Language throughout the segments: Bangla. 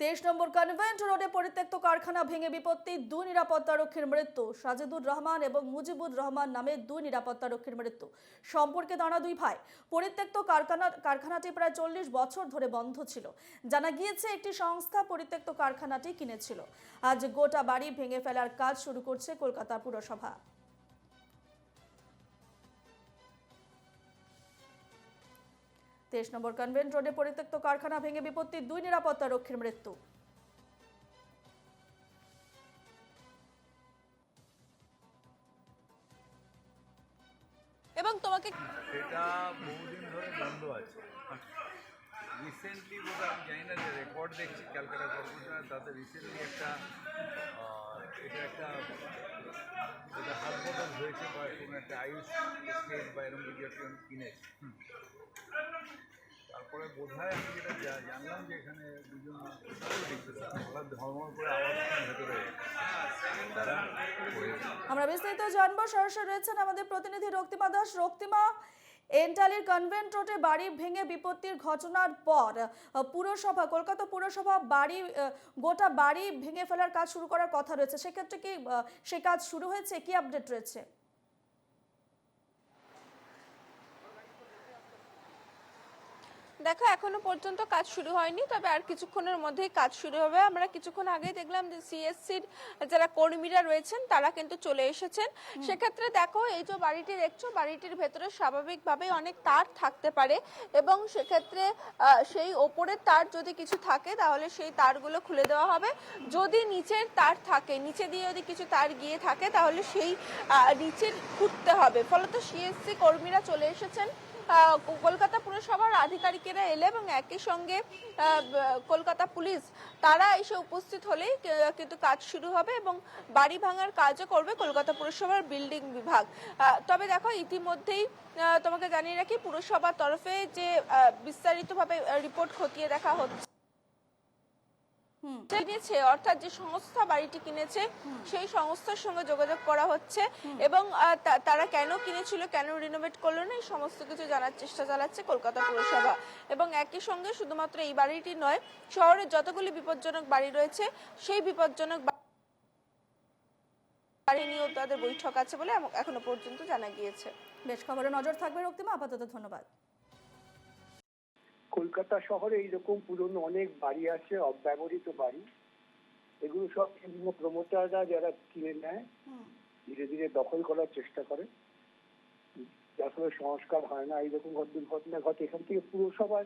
তেইশ নম্বর কনভেন্ট রোডে পরিত্যক্ত কারখানা ভেঙে বিপত্তি, দুই নিরাপত্তারক্ষীর মৃত্যু। সাজেদুর রহমান এবং মুজিবুর রহমান নামে দুই নিরাপত্তারক্ষীর মৃত্যু। সম্পর্কে দাঁড়া দুই ভাই। পরিত্যক্ত কারখানা কারখানাটি প্রায় চল্লিশ বছর ধরে বন্ধ ছিল। জানা গিয়েছে, একটি সংস্থা পরিত্যক্ত কারখানাটি কিনেছিল। আজ গোটা বাড়ি ভেঙে ফেলার কাজ শুরু করছে কলকাতা পুরসভা। তেইশ নম্বর কনভেন্ট রোডে পরিত্যক্ত কারখানা ভেঙে বিপত্তি দুই নিরাপত্তা রক্ষীর মৃত্যু। এবং তোমাকে সেটা বহুদিন ধরে বন্ধ আছে। রিসেন্টলি বোধ আমি জানি না যে রেকর্ড দেখছি, ক্যালকাটা তাতে রিসেন্টলি একটা আহ, এটা একটা এটা হাত বদল হয়েছে বা কোনো আয়ুষ বা এরকম তারপরে বোধ হয় আমি যেটা জানলাম যে এখানে দুজন ধর্ম করে আবার ভেতরে তারা আমরা বিস্তারিত জানব, সরাসরি রয়েছেন আমাদের প্রতিনিধি রক্তিমা দাস। রক্তিমা, এন্টালির কনভেন্ট রোডে বাড়ি ভেঙে বিপত্তির ঘটনার পর পুরসভা, কলকাতা পুরসভা বাড়ি গোটা বাড়ি ভেঙে ফেলার কাজ শুরু করার কথা রয়েছে। সেক্ষেত্রে কি সে কাজ শুরু হয়েছে? কি আপডেট রয়েছে? দেখো এখনও পর্যন্ত কাজ শুরু হয়নি তবে আর কিছুক্ষণের মধ্যেই কাজ শুরু হবে। আমরা কিছুক্ষণ আগেই দেখলাম যে সিএসসির যারা কর্মীরা রয়েছেন তারা কিন্তু চলে এসেছেন। সেক্ষেত্রে দেখো এই যে বাড়িটি দেখছ বাড়িটির ভেতরে স্বাভাবিকভাবেই অনেক তার থাকতে পারে এবং সেক্ষেত্রে সেই ওপরের তার যদি কিছু থাকে তাহলে সেই তারগুলো খুলে দেওয়া হবে। যদি নিচের তার থাকে নিচে দিয়ে যদি কিছু তার গিয়ে থাকে তাহলে সেই নিচের খুঁড়তে হবে। ফলত সিএসসি কর্মীরা চলে এসেছেন। কলকাতা পুরসভার আধিকারিকেরা এলে এবং একই সঙ্গে কলকাতা পুলিশ, তারা এসে উপস্থিত হলেই কিন্তু কাজ শুরু হবে এবং বাড়ি ভাঙার কাজও করবে কলকাতা পুরসভার বিল্ডিং বিভাগ। তবে দেখো, ইতিমধ্যেই তোমাকে জানিয়ে রাখি, পুরসভার তরফে যে বিস্তারিতভাবে রিপোর্ট খতিয়ে দেখা হচ্ছে কিনেছে অর্থাৎ যে সংস্থা বাড়িটি কিনেছে সেই সংস্থার সঙ্গে যোগাযোগ করা হচ্ছে এবং তারা কেন কিনেছিল কেন রিনোভেট করল না এই সমস্ত কিছু জানার চেষ্টা চালাচ্ছে কলকাতা পুরসভা। এবং একই সঙ্গে শুধুমাত্র এই বাড়িটি নয় শহরের যতগুলি বিপজ্জনক বাড়ি রয়েছে সেই বিপজ্জনক বাড়ি নিয়েও তাদের বৈঠক আছে বলে এখনও পর্যন্ত জানা গিয়েছে। বেশ খবরে নজর থাকবে রক্তিমা। আপাতত ধন্যবাদ। কলকাতা শহরে এইরকম পুরনো অনেক বাড়ি আছে অব্যবহৃত বাড়ি। এগুলো সব বিভিন্ন প্রমোটাররা যারা কিনে নেয় ধীরে ধীরে দখল করার চেষ্টা করে। যার ফলে সংস্কার হয় না এইরকম ঘটনা দুর্ঘটনা ঘটে। এখান থেকে পুরসভার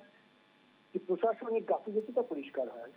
যে প্রশাসনিক গাফিলতিটা পরিষ্কার হয়।